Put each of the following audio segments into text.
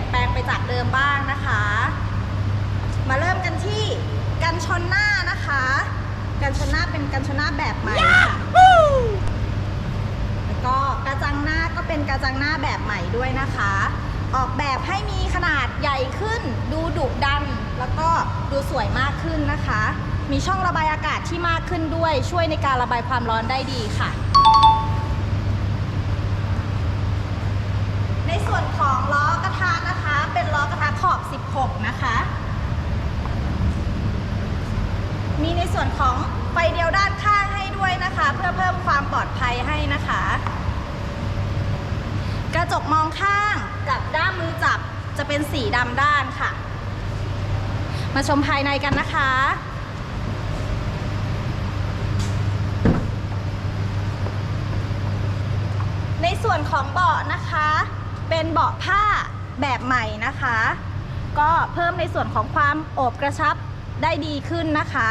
ยนแปลงไปจากเดิมบ้างนะคะ มาเริ่มกันที่กันชนหน้านะคะ กันชนหน้าเป็นกันชนหน้าแบบใหม่ค่ะแล้วก็กระจังหน้าก็เป็นกระจังหน้าแบบใหม่ด้วยนะคะ ออกแบบให้มีขนาดใหญ่ขึ้น ดูดุดัน แล้วก็ดูสวยมากขึ้นนะคะ มีช่องระบายอากาศที่มากขึ้นด้วย ช่วยในการระบายความร้อนได้ดีค่ะในส่วนของล้อกระทะ เป็นล้อกระทะขอบ 16 นะคะ มีในส่วนของไฟเดียวด้านข้างให้ด้วยนะคะ เพื่อเพิ่มความปลอดภัยให้นะคะ กระจกมองข้างกับด้ามมือจับจะเป็นสีดำด้านค่ะ มาชมภายในกันนะคะ ในส่วนของเบาะนะคะ เป็นเบาะผ้า แบบใหม่นะคะ ก็เพิ่มในส่วนของความโอบกระชับได้ดีขึ้นนะคะ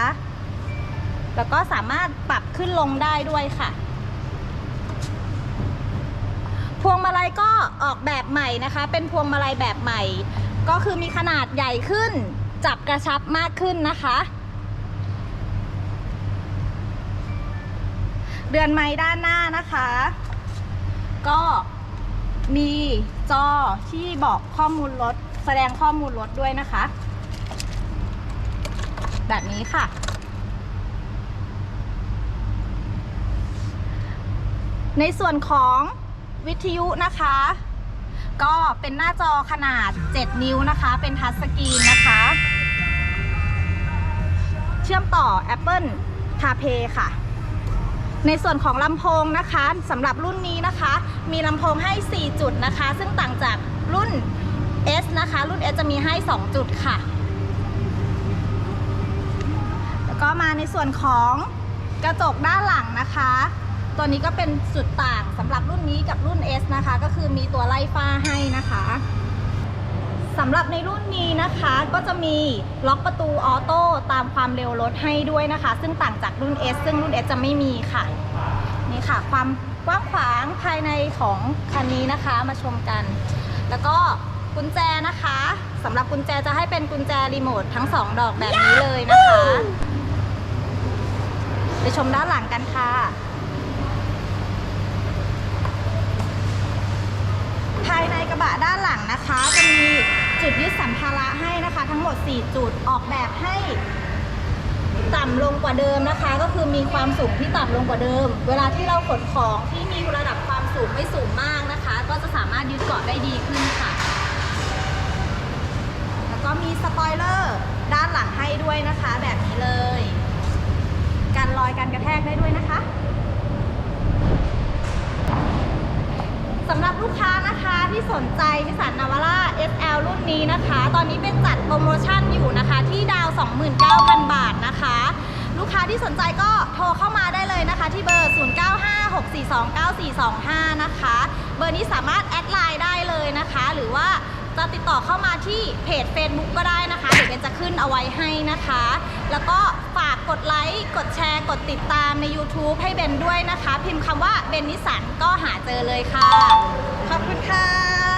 แล้วก็สามารถปรับขึ้นลงได้ด้วยค่ะพวงมาลัยก็ออกแบบใหม่นะคะ เป็นพวงมาลัยแบบใหม่ ก็คือมีขนาดใหญ่ขึ้น จับกระชับมากขึ้นนะคะเรือนไม้ด้านหน้านะคะ ก็ มีจอที่บอกข้อมูลรถ แสดงข้อมูลรถด้วยนะคะ แบบนี้ค่ะ ในส่วนของวิทยุนะคะ ก็เป็นหน้าจอขนาด 7 นิ้วนะคะ เป็นทัชสกรีนนะคะ เชื่อมต่อ Apple CarPlay ค่ะ ในส่วนของลำโพงนะคะสำหรับรุ่นนี้นะคะ มีลำโพงให้ 4 จุดนะคะ ซึ่งต่างจากรุ่น S นะคะ รุ่น S จะมีให้ 2 จุดค่ะ แล้วก็มาในส่วนของกระจกด้านหลังนะคะ ตัวนี้ก็เป็นจุดต่างสำหรับรุ่นนี้กับรุ่น S นะคะ ก็คือมีตัวไล่ฟ้าให้นะคะ สำหรับในรุ่นนี้นะคะก็จะมีล็อกประตูออโต้ตามความเร็วรถให้ด้วยนะคะ ซึ่งต่างจากรุ่น S ซึ่งรุ่น S จะไม่มีค่ะ นี่ค่ะ ความกว้างขวางภายในของคันนี้นะคะมาชมกัน แล้วก็กุญแจนะคะสำหรับกุญแจจะให้เป็นกุญแจรีโมททั้งสองดอกแบบนี้เลยนะคะ ไปชมด้านหลังกันค่ะ ภาย ในกระบะด้านหลังนะคะ จะมีจุดยึดสัมภาระให้นะคะ ทั้งหมด 4 จุดออกแบบให้ ต่ำลงกว่าเดิมนะคะ ก็คือมีความสูงที่ต่ำลงกว่าเดิม เวลาที่เราขนของที่มีระดับความสูงไม่สูงมากนะคะ ก็จะสามารถยึดเกาะได้ดีขึ้นค่ะ แล้วก็มีสปอยเลอร์ด้านหลังให้ด้วยนะคะ แบบนี้เลยกันรอยกันกระแทกได้ด้วยนะคะ สำหรับลูกค้านะคะ ที่สนใจนิสสันนาวาร่า SL รุ่นนี้นะคะ ตอนนี้เป็นจัดโปรโมชั่นอยู่นะคะ ที่ดาว 29,000 บาทนะคะ ลูกค้าที่สนใจก็โทรเข้ามาได้เลยนะคะ ที่เบอร์ 0956429425 นะคะ เบอร์นี้สามารถแอดไลน์ได้เลยนะคะ หรือว่าจะติดต่อเข้ามาที่เพจ Facebook ก็ได้นะคะ เดี๋ยวเบนจะขึ้นเอาไว้ให้นะคะ แล้วก็ฝากกด กดแชร์ กดติดตามใน YouTube ให้เบนด้วยนะคะ พิมพ์คำว่าเบนนิสันก็หาเจอเลยค่ะ ขอบคุณค่ะ